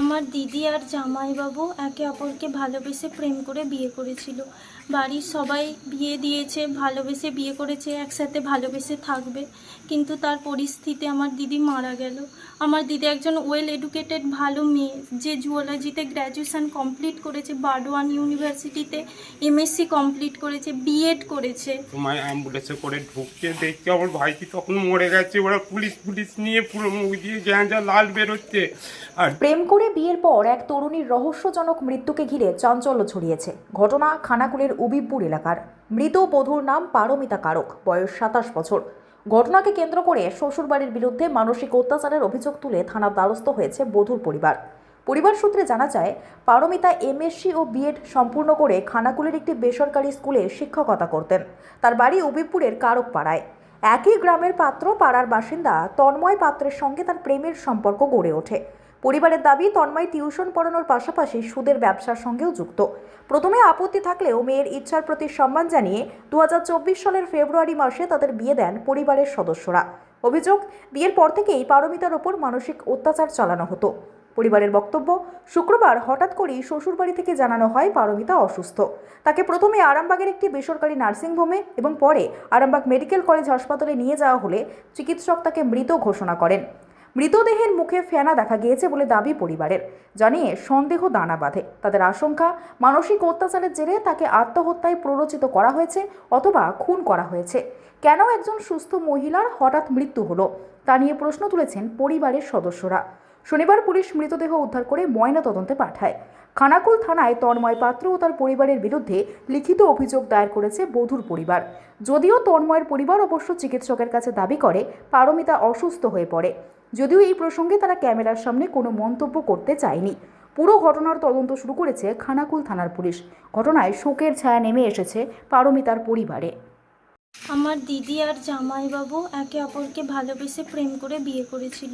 আমার দিদি আর জামাইবাবু একে অপরকে ভালোবেসে প্রেম করে বিয়ে করেছিল। বাড়ির সবাই বিয়ে দিয়েছে ভালোবেসে বিয়ে করেছে একসাথে ভালোবেসে থাকবে। কিন্তু তার পরিস্থিতি আমার দিদি মারা গেল। আমার দিদি একজন ওয়েল এডুকেটেড ভালো মেয়ে যে জুওলজিতে গ্র্যাজুয়েশন কমপ্লিট করেছে বার্ডওয়ান ইউনিভার্সিটিতে এমএসসি কমপ্লিট করেছে বিএড করেছে। তোমায় অ্যাম্বুলেন্সে করে ঢুকছে দেখছি আমার ভাইটি তখন মরে গেছে ওরা পুলিশ পুলিশ নিয়ে পুরো মুখ দিয়ে গ্যাঁজা লাল বেরোচ্ছে। আর প্রেম করে বিয়ের পর এক তরুণীর রহস্যজনক মৃত্যুকে ঘিরে চাঞ্চল্য ছড়িয়েছে। ঘটনা খানাকুলের উবিবপুর এলাকার। মৃত বধূর নাম পারমিতা কারক, বয়স সাতাশ বছর। ঘটনাকে কেন্দ্র করে শ্বশুরবাড়ির বিরুদ্ধে মানসিক অত্যাচারের অভিযোগ তুলে থানার দ্বারস্থ হয়েছে বধূর পরিবার। পরিবার সূত্রে জানা যায়, পারমিতা এমএসসি ও বিএড সম্পূর্ণ করে খানাকুলের একটি বেসরকারি স্কুলে শিক্ষকতা করতেন। তার বাড়ি উবিবপুরের কারক পাড়ায় একই গ্রামের পাত্র, পাড়ার বাসিন্দা তন্ময় পাত্রের সঙ্গে তার প্রেমের সম্পর্ক গড়ে ওঠে। পরিবারের দাবি, তন্ময় টিউশন পড়ানোর পাশাপাশি সুদের ব্যবসার সঙ্গেও যুক্ত। প্রথমে আপত্তি থাকলেও মেয়ের ইচ্ছার প্রতি সম্মান জানিয়ে দু হাজার চব্বিশ সালের ফেব্রুয়ারি মাসে তাদের বিয়ে দেন পরিবারের সদস্যরা। অভিযোগ, বিয়ের পর থেকেই পারমিতার ওপর মানসিক অত্যাচার চালানো হতো। পরিবারের বক্তব্য, শুক্রবার হঠাৎ করেই শ্বশুরবাড়ি থেকে জানানো হয় পারমিতা অসুস্থ। তাকে প্রথমে আরামবাগের একটি বেসরকারি নার্সিংহোমে এবং পরে আরামবাগ মেডিকেল কলেজ হাসপাতালে নিয়ে যাওয়া হলে চিকিৎসক তাকে মৃত ঘোষণা করেন। মৃতদেহের মুখে ফেনা দেখা গিয়েছে বলে দাবি পরিবারের। জানিয়ে সন্দেহ দানা বাঁধে। তাদের আশঙ্কা, মানসিক অত্যাচারের জেরে তাকে আত্মহত্যায় প্ররোচিত করা হয়েছে অথবা খুন করা হয়েছে। কেন একজন সুস্থ মহিলার হঠাৎ মৃত্যু হলো? তা নিয়ে প্রশ্ন তুলেছেন পরিবারের সদস্যরা। শনিবার পুলিশ মৃতদেহ উদ্ধার করে ময়না তদন্তে পাঠায়। খানাকুল থানায় তন্ময় পাত্র ও তার পরিবারের বিরুদ্ধে লিখিত অভিযোগ দায়ের করেছে বধূর পরিবার। যদিও তন্ময়ের পরিবার অবশ্য চিকিৎসকের কাছে দাবি করে, পারমিতা অসুস্থ হয়ে পড়ে। যদিও এই প্রসঙ্গে তারা ক্যামেরার সামনে কোনো মন্তব্য করতে চায়নি। পুরো ঘটনার তদন্ত শুরু করেছে খানাকুল থানার পুলিশ। ঘটনায় শোকের ছায়া নেমে এসেছে পারমিতার পরিবারে। আমার দিদি আর জামাইবাবু একে অপরকে ভালোবেসে প্রেম করে বিয়ে করেছিল।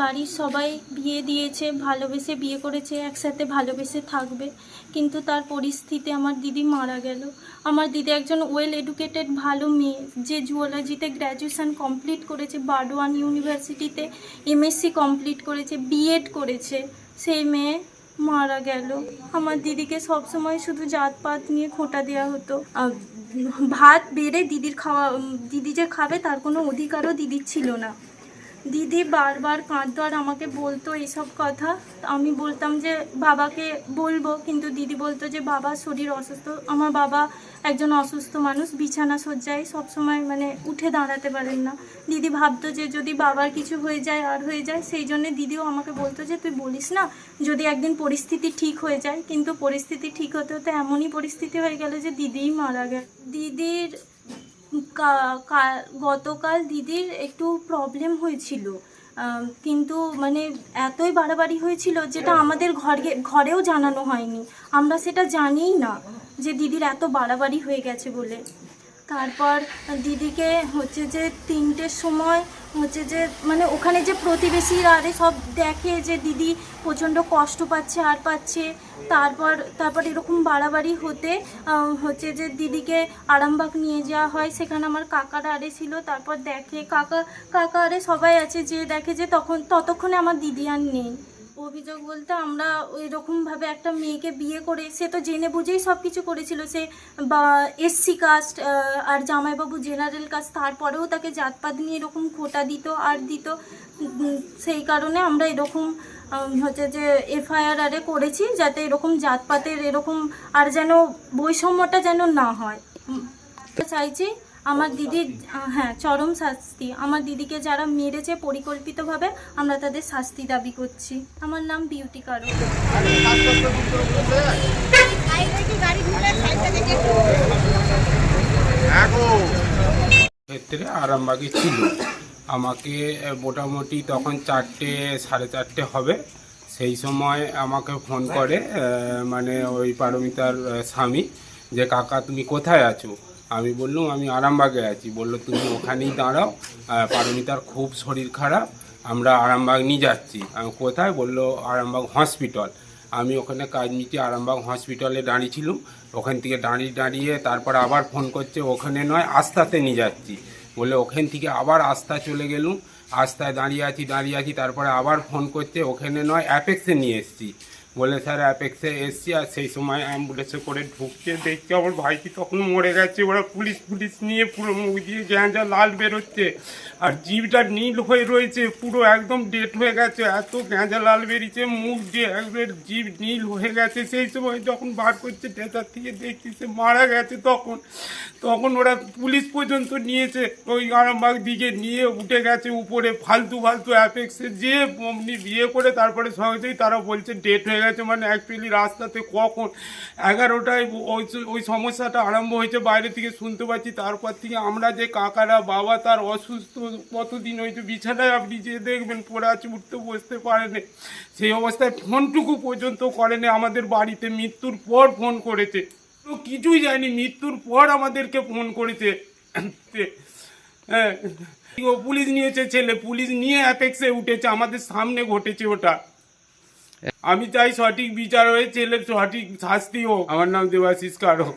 বাড়ির সবাই বিয়ে দিয়েছে, ভালোবেসে বিয়ে করেছে, একসাথে ভালোবেসে থাকবে। কিন্তু তার পরিস্থিতি আমার দিদি মারা গেল। আমার দিদি একজন ওয়েল এডুকেটেড ভালো মেয়ে, যে জুওলজিতে গ্র্যাজুয়েশন কমপ্লিট করেছে বার্ডওয়ান ইউনিভার্সিটিতে এমএসসি কমপ্লিট করেছে বিএড করেছে সেই মেয়ে মারা গেল। আমার দিদিকে সবসময় শুধু জাতপাত নিয়ে খোঁটা দেওয়া হতো। ভাত বেড়ে দিদির খাওয়া, দিদি যে খাবে তার কোনো অধিকারও দিদির ছিল না। দিদি বারবার কাঁদতো আর আমাকে বলতো এইসব কথা। আমি বলতাম যে, বাবাকে বলব, কিন্তু দিদি বলতো যে বাবার শরীর অসুস্থ। আমার বাবা একজন অসুস্থ মানুষ, বিছানা শয্যায় সবসময় মানে উঠে দাঁড়াতে পারেন না। দিদি ভাবতো যে, যদি বাবার কিছু হয়ে যায়, আর হয়ে যায়, সেই জন্য দিদিও আমাকে বলতো যে, তুই বলিস না, যদি একদিন পরিস্থিতি ঠিক হয়ে যায়। কিন্তু পরিস্থিতি ঠিক হতে হতে এমনই পরিস্থিতি হয়ে গেল যে, দিদিই মারা গেল। দিদির গতকাল দিদির একটু প্রবলেম হয়েছিল। কিন্তু মানে এতই বাড়াবাড়ি হয়েছিল যেটা আমাদের ঘরে ঘরেও জানানো হয়নি। আমরা সেটা জানিই না যে দিদির এত বাড়াবাড়ি হয়ে গেছে বলে। তারপর দিদিকে হচ্ছে যে তিনটের সময় হচ্ছে যে মানে ওখানে যে প্রতিবেশীরা আরে সব দেখে যে দিদি প্রচণ্ড কষ্ট পাচ্ছে আর পাচ্ছে, তারপর তারপর এরকম বাড়াবাড়ি হতে হচ্ছে যে দিদিকে আরামবাগ নিয়ে যাওয়া হয়, সেখানে আমার কাকারা আরে ছিল, তারপর দেখে, কাকা কাকা আরে সবাই আছে, যে দেখে যে তখন, ততক্ষণে আমার দিদি আর নেই। অভিযোগ বলতে আমরা ওই একটা মেয়েকে বিয়ে করে, সে তো জেনে বুঝেই সব কিছু করেছিল। সে, বা এসসি কাস্ট আর জামাইবাবু জেনারেল কাস্ট তারপরেও তাকে জাতপাত নিয়ে এরকম খোটা দিত, আর দিত। সেই কারণে আমরা এরকম হচ্ছে যে এফআইআর আরে করেছি যাতে এরকম জাতপাতের এরকম আর যেন বৈষম্যটা যেন না হয়। চাইছি আমার দিদির হ্যাঁ চরম শাস্তি। আমার দিদিকে যারা মেরেছে পরিকল্পিতভাবে, আমরা তাদের শাস্তি দাবি করছি। আমার নাম বিউটি কারক। ক্ষেত্রে আরামবাগে ছিল। আমাকে মোটামুটি তখন চারটে, সাড়ে চারটে হবে। সেই সময় আমাকে ফোন করে মানে ওই পারমিতার স্বামী যে, কাকা, তুমি কোথায় আছো? আমি বললাম, আমি আরামবাগে আছি। বলল, তুমি ওখানেই দাঁড়াও পারমিতার খুব শরীর খারাপ, আমরা আরামবাগ নিয়ে যাচ্ছি। আমি কোথায়? বলল, আরামবাগ হসপিটাল। আমি ওখানে কাজ মিটিয়ে আরামবাগ হসপিটালে দাঁড়িয়েছিলাম। ওখান থেকে দাঁড়িয়ে দাঁড়িয়ে তারপর আবার ফোন করছে, ওখানে নয়, আস্তাতে নিয়ে যাচ্ছি। বলে ওখান থেকে আবার আস্থা চলে গেলুম। আস্তায় দাঁড়িয়ে আছি দাঁড়িয়ে আছি, তারপরে আবার ফোন করছে, ওখানে নয়, অ্যাপেক্সে নিয়ে এসেছি। বলে স্যার, অ্যাপেক্সে এসছি আর সেই সময় অ্যাম্বুলেন্সে করে ঢুকছে। দেখছি আমার ভাইটি তখন মরে গেছে। ওরা পুলিশ পুলিশ নিয়ে পুরো মুখ দিয়ে গ্যাঁজা লাল বেরোচ্ছে। আর জিভটা নীল হয়ে রয়েছে, পুরো একদম ডেট হয়ে গেছে। এত গ্যাঁজা লাল বেরিয়েছে মুখ দিয়ে একবার জিভ নীল হয়ে গেছে। সেই সময় যখন বার করছে ডেটার থেকে দেখছি সে মারা গেছে তখন। তখন ওরা পুলিশ পর্যন্ত নিয়েছে। ওই আরামবাগ দিকে নিয়ে উঠে গেছে উপরে। ফালতু ফালতু অ্যাপেক্সে যে বিয়ে করে তারপরে সহজেই তারা বলছে ডেট হয়ে গেছে মানে অ্যাকচুয়ালি রাস্তাতে কখন? এগারোটায় ওই ওই সমস্যাটা আরম্ভ হয়েছে বাইরে থেকে শুনতে পাচ্ছি। তারপর থেকে আমরা যে কাকারা, বাবা তার অসুস্থ কতদিন হয়েছে বিছানায় আপনি যে দেখবেন, পড়ে আছে, উঠতে বসতে পারেনি। সেই অবস্থায় ফোনটুকু পর্যন্ত করেনি, আমাদের বাড়িতে মৃত্যুর পর ফোন করেছে। তো কিছুই যায়নি, মৃত্যুর পর আমাদেরকে ফোন করেছে। হ্যাঁ পুলিশ নিয়েছে, ছেলে পুলিশ নিয়ে অ্যাপেক্সে উঠেছে, আমাদের সামনে ঘটেছে ওটা। আমি চাই সঠিক বিচার হয়ে ছেলের সঠিক শাস্তি হোক। আমার নাম দেবাশিস কারক।